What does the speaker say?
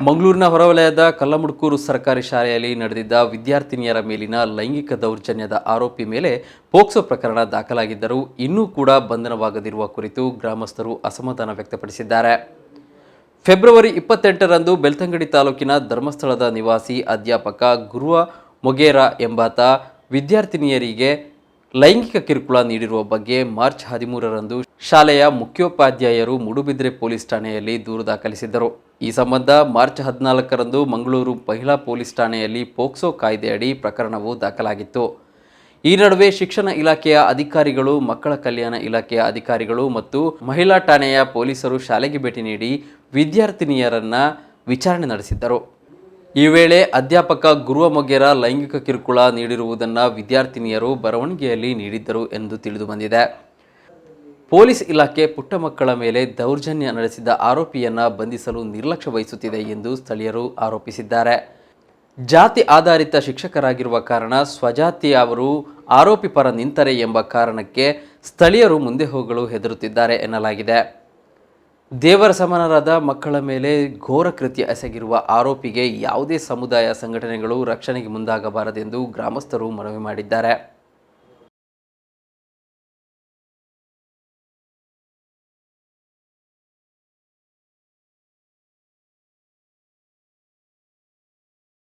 ಮಂಗಳೂರಿನ ಹೊರವಲಯದ ಕಲ್ಲಮುಡ್ಕೂರು ಸರ್ಕಾರಿ ಶಾಲೆಯಲ್ಲಿ ನಡೆದಿದ್ದ ವಿದ್ಯಾರ್ಥಿನಿಯರ ಮೇಲಿನ ಲೈಂಗಿಕ ದೌರ್ಜನ್ಯದ ಆರೋಪಿ ಮೇಲೆ ಪೋಕ್ಸೋ ಪ್ರಕರಣ ದಾಖಲಾಗಿದ್ದರೂ ಇನ್ನೂ ಕೂಡ ಬಂಧನವಾಗದಿರುವ ಕುರಿತು ಗ್ರಾಮಸ್ಥರು ಅಸಮಾಧಾನ ವ್ಯಕ್ತಪಡಿಸಿದ್ದಾರೆ. ಫೆಬ್ರವರಿ ಇಪ್ಪತ್ತೆಂಟರಂದು ಬೆಳ್ತಂಗಡಿ ತಾಲೂಕಿನ ಧರ್ಮಸ್ಥಳದ ನಿವಾಸಿ ಅಧ್ಯಾಪಕ ಗುರುವ ಮೊಗೇರಾ ಎಂಬಾತ ವಿದ್ಯಾರ್ಥಿನಿಯರಿಗೆ ಲೈಂಗಿಕ ಕಿರುಕುಳ ನೀಡಿರುವ ಬಗ್ಗೆ ಮಾರ್ಚ್ ಹದಿಮೂರರಂದು ಶಾಲೆಯ ಮುಖ್ಯೋಪಾಧ್ಯಾಯರು ಮೂಡುಬಿದ್ರೆ ಪೊಲೀಸ್ ಠಾಣೆಯಲ್ಲಿ ದೂರು ದಾಖಲಿಸಿದ್ದರು. ಈ ಸಂಬಂಧ ಮಾರ್ಚ್ ಹದಿನಾಲ್ಕರಂದು ಮಂಗಳೂರು ಮಹಿಳಾ ಪೊಲೀಸ್ ಠಾಣೆಯಲ್ಲಿ ಪೋಕ್ಸೋ ಕಾಯ್ದೆಯಡಿ ಪ್ರಕರಣವು ದಾಖಲಾಗಿತ್ತು. ಈ ನಡುವೆ ಶಿಕ್ಷಣ ಇಲಾಖೆಯ ಅಧಿಕಾರಿಗಳು, ಮಕ್ಕಳ ಕಲ್ಯಾಣ ಇಲಾಖೆಯ ಅಧಿಕಾರಿಗಳು ಮತ್ತು ಮಹಿಳಾ ಠಾಣೆಯ ಪೊಲೀಸರು ಶಾಲೆಗೆ ಭೇಟಿ ನೀಡಿ ವಿದ್ಯಾರ್ಥಿನಿಯರನ್ನ ವಿಚಾರಣೆ ನಡೆಸಿದ್ದರು. ಈ ವೇಳೆ ಅಧ್ಯಾಪಕ ಗುರುವ ಮೊಗ್ಗೆರ ಲೈಂಗಿಕ ಕಿರುಕುಳ ನೀಡಿರುವುದನ್ನು ವಿದ್ಯಾರ್ಥಿನಿಯರು ಬರವಣಿಗೆಯಲ್ಲಿ ನೀಡಿದ್ದರು ಎಂದು ತಿಳಿದು ಬಂದಿದೆ. ಪೊಲೀಸ್ ಇಲಾಖೆ ಪುಟ್ಟ ಮಕ್ಕಳ ಮೇಲೆ ದೌರ್ಜನ್ಯ ನಡೆಸಿದ ಆರೋಪಿಯನ್ನು ಬಂಧಿಸಲು ನಿರ್ಲಕ್ಷ್ಯ ವಹಿಸುತ್ತಿದೆ ಎಂದು ಸ್ಥಳೀಯರು ಆರೋಪಿಸಿದ್ದಾರೆ. ಜಾತಿ ಆಧಾರಿತ ಶಿಕ್ಷಕರಾಗಿರುವ ಕಾರಣ ಸ್ವಜಾತಿಯವರು ಆರೋಪಿ ಪರ ನಿಂತರೆ ಎಂಬ ಕಾರಣಕ್ಕೆ ಸ್ಥಳೀಯರು ಮುಂದೆ ಹೋಗಲು ಹೆದರುತ್ತಿದ್ದಾರೆ ಎನ್ನಲಾಗಿದೆ. ದೇವರ ಸಮಾನರಾದ ಮಕ್ಕಳ ಮೇಲೆ ಘೋರ ಕೃತ್ಯ ಎಸಗಿರುವ ಆರೋಪಿಗೆ ಯಾವುದೇ ಸಮುದಾಯ ಸಂಘಟನೆಗಳು ರಕ್ಷಣೆಗೆ ಮುಂದಾಗಬಾರದೆಂದು ಗ್ರಾಮಸ್ಥರು ಮನವಿ ಮಾಡಿದ್ದಾರೆ.